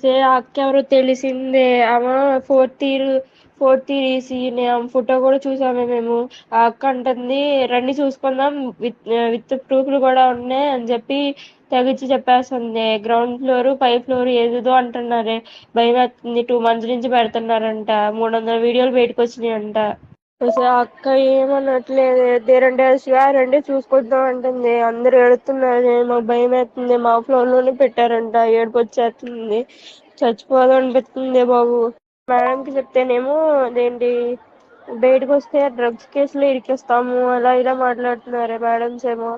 సే అక్క ఎవరో తెలిసిందే. ఆమె ఫోర్త్ ఇయర్ ఫోర్త్ ఇయర్ ఈసీనే ఫోటో కూడా చూసామే మేము. ఆ అక్క అంటుంది రండి చూసుకుందాం. విత్ విత్ ప్రూఫ్లు కూడా ఉన్నాయి అని చెప్పి తెగచ్చి చెప్పేస్తుంది. గ్రౌండ్ ఫ్లోర్ పై ఫ్లోర్ ఏదేదో అంటున్నారే. భయమేత్తుంది టూ మంత్స్ నుంచి పెడుతున్నారంట. మూడు వందల వీడియోలు బయటకు వచ్చినాయంట. అసలు అక్క ఏమనట్లేదు. దేరంటే శివారండి చూసుకుందాం అంటుంది. అందరు ఎడుతున్నారు మాకు భయం వేస్తుంది. మా ఫ్లోర్లోనే పెట్టారంట. ఏడుపు వచ్చేస్తుంది. అనిపిస్తుంది బాబు. మేడం కి చెప్తేనేమో అదేంటి బయటకు వస్తే డ్రగ్స్ కేసులు ఇరికిస్తాము. అలా ఇలా మాట్లాడుతున్నారు మేడమ్స్ ఏమో.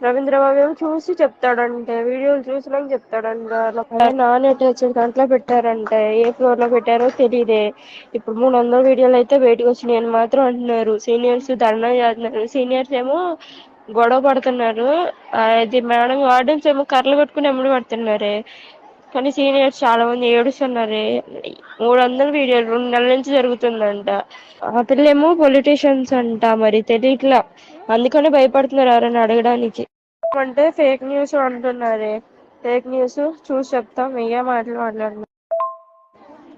రవీంద్ర బాబు ఏమో చూసి చెప్తాడంటే వీడియోలు చూసినాక చెప్తాడంట. నాన్ అటాచ్డ్ దాంట్లో పెట్టారంటే ఏ ఫ్లోర్లో పెట్టారో తెలియదే ఇప్పుడు మూడు వందల వీడియోలు అయితే బయటకు వచ్చినాయని మాత్రం అంటున్నారు. సీనియర్స్ ధర్నా చేస్తున్నారు. సీనియర్స్ ఏమో గొడవ పడుతున్నారు. అది మేడం వార్డెన్స్ ఏమో కర్రలు పట్టుకుని ఎమ్మడి పడుతున్నారే. కానీ సీనియర్స్ చాలా మంది ఏడుస్తున్నారే. మూడు వందల వీడియోలు రెండు నెలల నుంచి జరుగుతుందంట. ఆ పిల్లేమో పొలిటీషియన్స్ అంట మరి తెలియట్లా అందుకనే భయపడుతున్నారు ఎవరైనా అడగడానికి. అంటే ఫేక్ న్యూస్ అంటున్నారే. ఫేక్ న్యూస్ చూసి చెప్తాం. ఏ మాటలు మాట్లాడుతున్నారు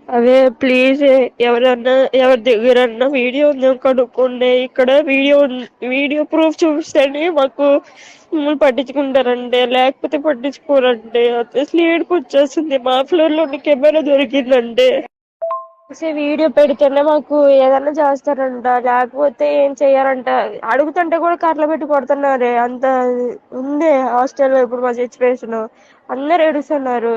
అదే ప్లీజ్ ఎవరన్నా ఎవరి దగ్గరన్నా వీడియో ఉంది కనుక్కోండి. ఇక్కడ వీడియో వీడియో ప్రూఫ్ చూపిస్తేనే మాకు మమ్మల్ని పట్టించుకుంటారండి. లేకపోతే పట్టించుకోరండి. అసలు ఏడుపు వచ్చేస్తుంది మా ఫ్లోర్లో కెమెరా దొరికిందంటే అసలు వీడియో పెడితేనే మాకు ఏదన్నా చేస్తారంట. లేకపోతే ఏం చెయ్యారంట అడుగుతుంటే కూడా కర్రలు పెట్టి కొడుతున్నారే. అంత ఉంది హాస్టల్లో ఇప్పుడు మా సిచ్యువేషన్ అందరు ఏడుస్తున్నారు.